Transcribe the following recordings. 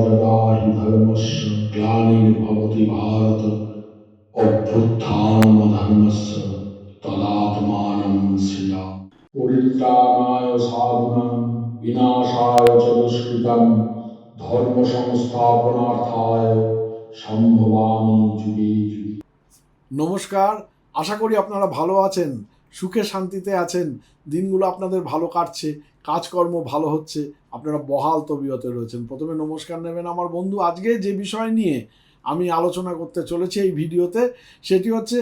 সর্বদা ধর্মস্য গ্লানির্ভবতি ভারত অভ্যুত্থানম ধর্মস্য তদাত্মানম নমস্কার, আশা করি আপনারা ভালো আছেন, সুখে শান্তিতে আছেন, দিনগুলো আপনাদের ভালো কাটছে কাজকর্ম ভালো হচ্ছে, আপনারা বহাল তবিয়তে রয়েছেন। প্রথমে নমস্কার নেবেন আমার বন্ধু। আজকে যে বিষয় নিয়ে আমি আলোচনা করতে চলেছি এই ভিডিওতে, সেটি হচ্ছে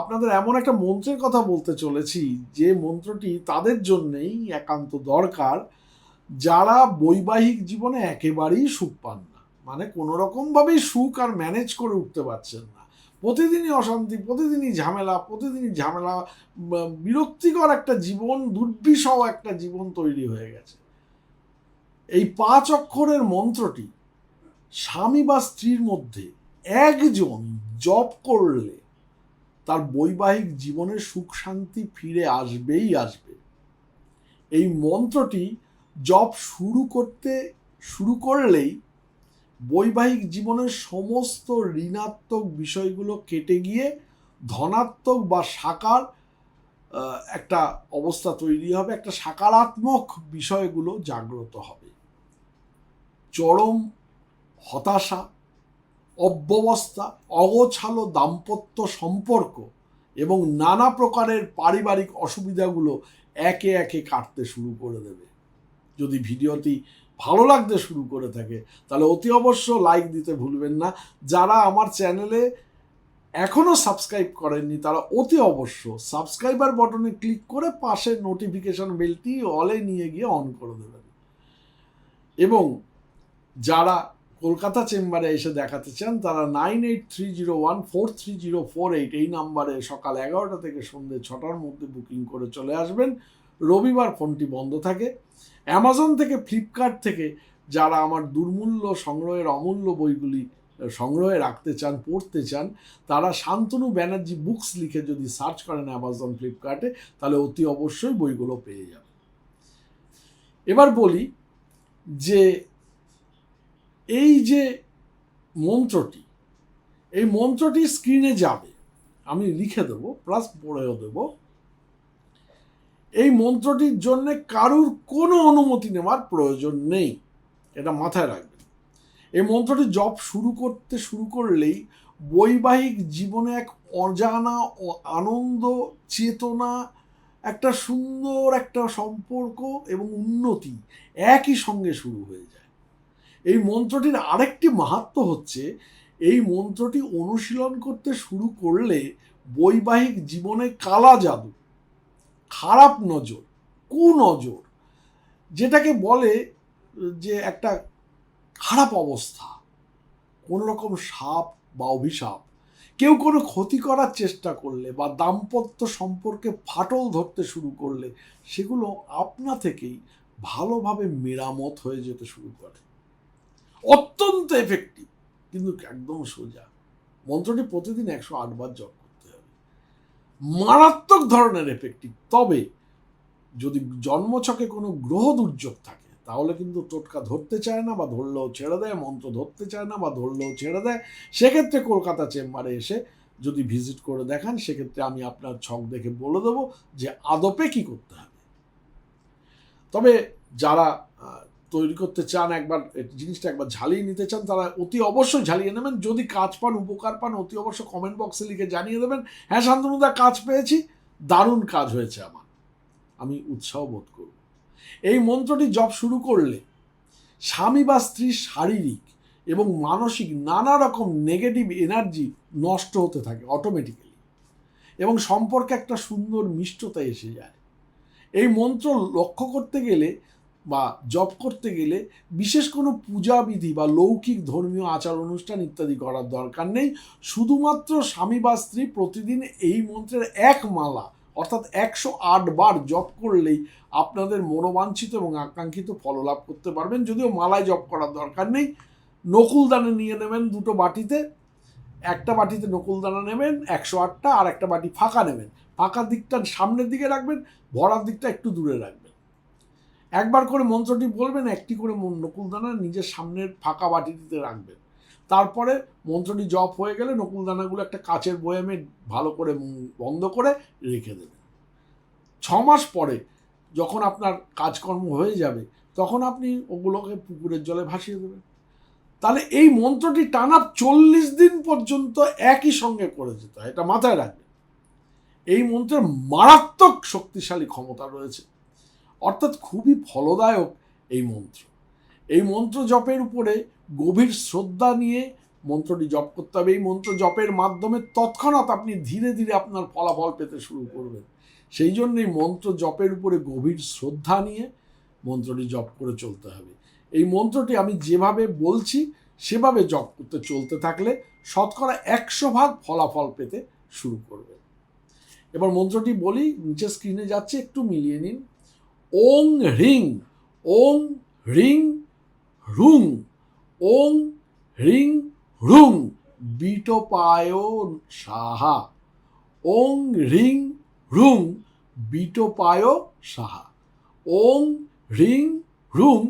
আপনাদের এমন একটা মন্ত্রের কথা বলতে চলেছি, যে মন্ত্রটি তাদের জন্যেই একান্ত দরকার, যারা বৈবাহিক জীবনে একেবারেই সুখ পান না। মানে কোনো রকমভাবেই সুখ আর ম্যানেজ করে উঠতে পারছেন না। প্রতিদিনই অশান্তি, প্রতিদিনই ঝামেলা প্রতিদিনই ঝামেলা বিরক্তিকর একটা জীবন, দুর্বিষহ একটা জীবন তৈরি হয়ে গেছে। এই পাঁচ অক্ষরের মন্ত্রটি স্বামী বা স্ত্রীর মধ্যে একজন জপ করলে তার বৈবাহিক জীবনের সুখ শান্তি ফিরে আসবেই আসবে। এই মন্ত্রটি জপ শুরু করতে, শুরু করলেই বৈবাহিক জীবনের সমস্ত ঋণাত্মক বিষয়গুলো কেটে গিয়ে ধনাত্মক বা সাকার একটা অবস্থা তৈরি হবে, একটা সাকারাত্মক বিষয়গুলো জাগ্রত হবে। চরম হতাশা, অব্যবস্থা, অগোছালো দাম্পত্য সম্পর্ক এবং নানা প্রকারের পারিবারিক অসুবিধাগুলো একে একে কাটতে শুরু করে দেবে। যদি ভিডিওটি ভালো লাগতে শুরু করে থাকে। তাহলে অতি অবশ্য লাইক দিতে ভুলবেন না। যারা আমার চ্যানেলে এখনও সাবস্ক্রাইব করেননি, তারা অতি অবশ্য সাবস্ক্রাইবার বটনে ক্লিক করে পাশের নোটিফিকেশন বেলটি অলে নিয়ে গিয়ে অন করে দেবেন। এবং যারা কলকাতা চেম্বারে এসে দেখাতে চান, তারা nine eight three zero one four three zero four eight এই নাম্বারে সকাল এগারোটা থেকে সন্ধ্যে ছটার মধ্যে বুকিং করে চলে আসবেন। রবিবার ফোনটি বন্ধ থাকে। অ্যামাজন থেকে ফ্লিপকার্ট থেকে যারা আমার দুর্মূল্য সংগ্রহের অমূল্য বইগুলি সংগ্রহে রাখতে চান, পড়তে চান, তারা শান্তনু ব্যানার্জি বুকস লিখে যদি সার্চ করেন অ্যামাজন ফ্লিপকার্টে তাহলে অতি অবশ্যই বইগুলো পেয়ে যাবেন। এবার বলি যে এই যে মন্ত্রটি, এই মন্ত্রটি স্ক্রিনে যাবে। আমি লিখে দেবো প্লাস পড়েও দেবো। এই মন্ত্রটির জন্য কারুর কোনো অনুমতি নেওয়ার প্রয়োজন নেই। এটা মাথায় রাখবেন। এই মন্ত্রটি জপ শুরু করতে শুরু করলেই বৈবাহিক জীবনে এক অজানা ও আনন্দ, চেতনা, একটা সুন্দর একটা সম্পর্ক এবং উন্নতি একই সঙ্গে শুরু হয়ে যায়। এই মন্ত্রটির আরেকটি মাহাত্ম হচ্ছে, এই মন্ত্রটি অনুশীলন করতে শুরু করলে বৈবাহিক জীবনে কালা জাদু খারাপ নজর, কুনজর, যেটাকে বলে যে একটা খারাপ অবস্থা কোনো রকম সাপ বা অভিশাপ, কেউ কোনো ক্ষতি করার চেষ্টা করলে বা দাম্পত্য সম্পর্কে ফাটল ধরতে শুরু করলে সেগুলো আপনা থেকেই ভালোভাবে মেরামত হয়ে যেতে শুরু করে। অত্যন্ত এফেক্টিভ কিন্তু একদম সোজা। মন্ত্রটি প্রতিদিন একশো আটবার জপ মারাত্মক ধরনের এফেক্টিভ তবে যদি জন্মছকে কোনো গ্রহ দুর্যোগ থাকে, তাহলে কিন্তু টোটকা ধরতে চায় না বা ধরলেও ছেড়ে দেয়, মন্ত্র ধরতে চায় না বা ধরলেও ছেড়ে দেয়। সেক্ষেত্রে কলকাতা চেম্বারে এসে যদি ভিজিট করে দেখান, সেক্ষেত্রে আমি আপনার ছক দেখে বলে দেবো যে আদপে কি করতে হবে। তবে যারা তৈরি করতে চান, একবার জিনিসটা একবার ঝালিয়ে নিতে চান, তারা অতি অবশ্যই ঝালিয়ে নেবেন। যদি কাজ পান, উপকার পান, অতি অবশ্যই কমেন্ট বক্সে লিখে জানিয়ে দেবেন হ্যাঁ শান্তনুদা কাজ পেয়েছি, দারুণ কাজ হয়েছে আমার। আমি উৎসাহ বোধ করব। এই মন্ত্রটি জপ শুরু করলে স্বামী বা স্ত্রীর শারীরিক এবং মানসিক নানা রকম নেগেটিভ এনার্জি নষ্ট হতে থাকে অটোমেটিক্যালি এবং সম্পর্কে একটা সুন্দর মিষ্টতা এসে যায়। এই মন্ত্র লক্ষ্য করতে গেলে বা জপ করতে গেলে বিশেষ কোনো পূজাবিধি বা লৌকিক ধর্মীয় আচার অনুষ্ঠান ইত্যাদি করার দরকার নেই। শুধুমাত্র স্বামী বা স্ত্রী প্রতিদিন এই মন্ত্রের এক মালা, অর্থাৎ একশো আট বার জপ করলেই আপনাদের মনোবাঞ্ছিত এবং আকাঙ্ক্ষিত ফললাভ করতে পারবেন। যদিও মালায় জপ করার দরকার নেই। নকুলদানা নিয়ে নেবেন দুটো বাটিতে। একটা বাটিতে নকুলদানা নেবেন, একশো আটটা, আর একটা বাটি ফাঁকা নেবেন। ফাঁকা দিকটা সামনের দিকে রাখবেন, ভরার দিকটা একটু দূরে রাখবেন। একবার করে মন্ত্রটি বলবেন, একটি করে নকুলদানা নিজের সামনের ফাঁকা বাটিটিতে রাখবেন। তারপরে মন্ত্রটি জপ হয়ে গেলে নকুলদানাগুলো একটা কাচের বয়ামে ভালো করে বন্ধ করে রেখে দেবেন। ছ মাস পরে যখন আপনার কাজকর্ম হয়ে যাবে, তখন আপনি ওগুলোকে পুকুরের জলে ভাসিয়ে দেবেন। তাহলে এই মন্ত্রটি টানা চল্লিশ দিন পর্যন্ত একই সঙ্গে করে যেতে হয়, এটা মাথায় রাখবেন। এই মন্ত্রের মারাত্মক শক্তিশালী ক্ষমতা রয়েছে। অর্থাৎ খুবই ফলদায়ক এই মন্ত্র। এই মন্ত্র জপের উপরে গভীর শ্রদ্ধা নিয়ে মন্ত্রটি জপ করতে হবে। এই মন্ত্র জপের মাধ্যমে তৎক্ষণাৎ আপনি ধীরে ধীরে আপনার ফলাফল পেতে শুরু করবেন। সেই জন্যই মন্ত্র জপের উপরে গভীর শ্রদ্ধা নিয়ে মন্ত্রটি জপ করে চলতে হবে। এই মন্ত্রটি আমি যেভাবে বলছি, সেভাবে জপ করতে চলতে থাকলে শতকরা একশো ভাগ ফলাফল পেতে শুরু করবে। এবার মন্ত্রটি বলি নিচে স্ক্রিনে যাচ্ছে, একটু মিলিয়ে নিন। ওং হ্রিং ওং হ্রিং হ্রুং ওং হ্রিং হ্রুং বিটোপায় সাহা ওং হ্রিং হ্রুং বিটোপায় সাহা ওং হ্রিং হ্রুং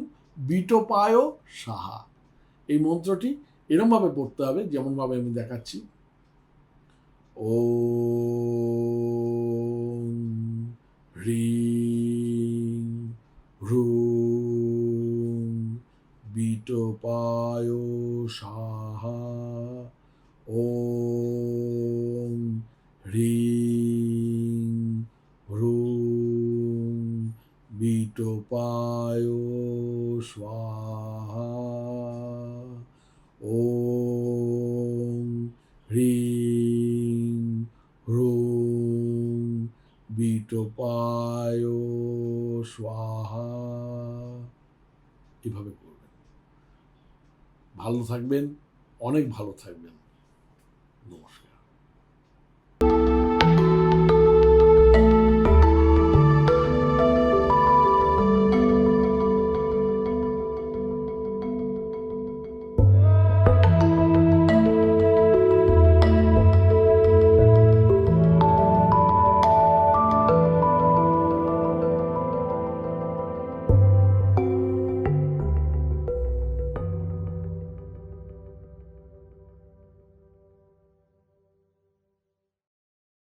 বিটোপায় সাহা এই মন্ত্রটি এরমভাবে পড়তে হবে, যেমনভাবে আমি দেখাচ্ছি। ও হ্রিং বিটোপায় সাহা ওম হ্রিং হ্রুং বিটোপায় স্বাহা ওম হ্রিং হ্রুং বিটোপায় স্বাহা এভাবে ভালো থাকবেন অনেক ভালো থাকবেন।